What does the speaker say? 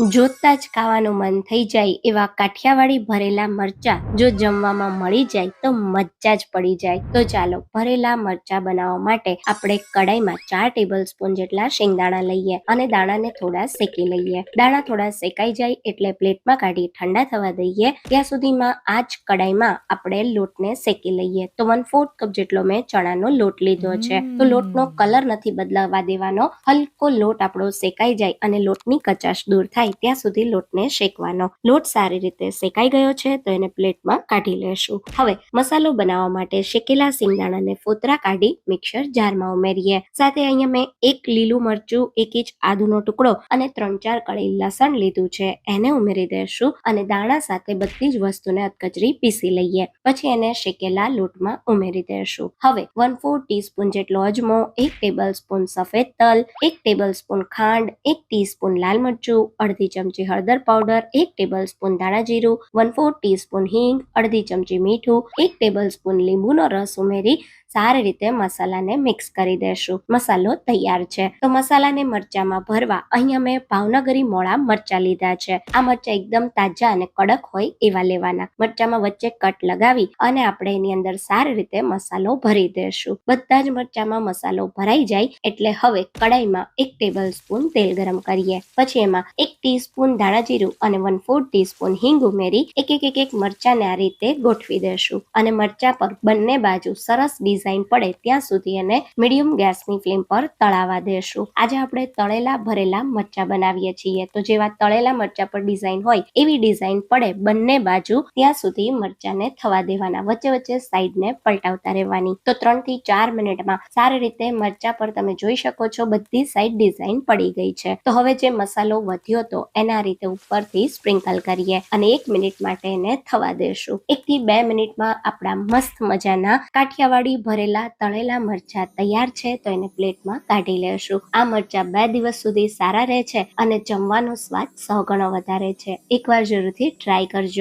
જોતા જ ખાવાનું મન થઈ જાય એવા કાઠિયાવાડી ભરેલા મરચા જો જમવામાં મળી જાય તો મજા જ પડી જાય. તો ચાલો ભરેલા મરચા બનાવવા માટે આપણે કડાઈમાં ચાર ટેબલ સ્પૂન જેટલા શેંગદાણા લઈએ અને દાણાને થોડા શેકી લઈએ. દાણા થોડા શેકાઈ જાય એટલે પ્લેટમાં કાઢી ઠંડા થવા દઈએ. ત્યાં સુધીમાં આ જ કડાઈમાં આપણે લોટને શેકી લઈએ. તો વન ફોર્થ કપ જેટલો મેં ચણાનો લોટ લીધો છે. તો લોટનો કલર નથી બદલાવા દેવાનો. હલકો લોટ આપણો શેકાઈ જાય અને લોટની કચાશ દૂર થાય. ત્યાં સુધી લોટને શેકવાનો. લોટ સારી રીતે શેકાઈ ગયો છે તો એને પ્લેટમાં કાઢી લેશું. હવે મસાલો બનાવવા માટે શેકેલા સિંગદાણાને ફોતરા કાઢી મિક્સર જારમાં ઉમેરીએ. સાથે અહીંયા મેં એક લીલું મરચું, એક ઇંચ આદુનો ટુકડો અને ત્રણ ચાર કળી લસણ લીધું છે. એને ઉમેરી દેશું અને દાણા સાથે બધી જ વસ્તુને અધકચરી પીસી લઈએ. પછી એને શેકેલા લોટમાં ઉમેરી દેશું. હવે વન ફોર ટીસ્પૂન જેટલો અજમો, એક ટેબલ સ્પૂન સફેદ તલ, એક ટેબલ સ્પૂન ખાંડ, એક ટીસ્પૂન લાલ મરચું, અડધી ચમચી હળદર પાવડર, એક ટેબલ સ્પૂન ધાણા જીરું વન ફોર ટીસ્પૂન હિંગ, અડધી ચમચી મીઠું, એક ટેબલ સ્પૂન લીંબુનો રસ ઉમેરી સારી રીતે મસાલાને મિક્સ કરી દેશું. મસાલો તૈયાર છે. તો મસાલાને મરચામાં ભરવા અહીંયા મેં ભાવનગરી મોળા મરચા લીધા છે. આ મરચા એકદમ તાજા અને કડક હોય એવા લેવાના. મરચામાં વચ્ચે કટ લગાવી અને આપણે એની અંદર સારી રીતે મસાલો ભરી દેશું. બધા જ મરચામાં મસાલો ભરાઈ જાય એટલે હવે કડાઈમાં એક ટેબલ સ્પૂન તેલ ગરમ કરીએ. પછી એમાં એક ટીસ્પૂન ધાણા જીરું અને વન ફોર ટીસ્પૂન હિંગ ઉમેરી એક એક એક મરચાને આ રીતે ગોઠવી દેશું. અને મરચા પર બંને બાજુ સરસ ડિઝાઇન પડે ત્યાં સુધી એને મીડિયમ ગેસની ફ્લેમ પર તળાવા દેશું. આજે આપણે તળેલા ભરેલા મરચા બનાવીએ છીએ. તો જેવા તળેલા મરચા પર ડિઝાઇન હોય, એવી ડિઝાઇન પડે બંને બાજુ ત્યાં સુધી મરચાને થવા દેવાના. વચ્ચે વચ્ચે સાઈડને પલટાવતા રહેવાની. તો ત્રણથી ચાર મિનિટમાં સારી રીતે મરચા પર તમે જોઈ શકો છો, બધી સાઈડ ડિઝાઇન પડી ગઈ છે. તો હવે જે મસાલો વધ્યો તો એના રીતે ઉપરથી સ્પ્રિંકલ કરીએ અને એક મિનિટ માટે એને થવા દેશું. એક થી બે મિનિટમાં આપણા મસ્ત મજાના કાઠિયાવાડી ભરેલા તળેલા મરચા તૈયાર છે તો એને પ્લેટમાં કાઢી લેશું. આ મરચા બે દિવસ સુધી સારા રહે છે અને જમવાનો સ્વાદ સો ગણો વધારે છે. એકવાર જરૂરથી ટ્રાય કરજો.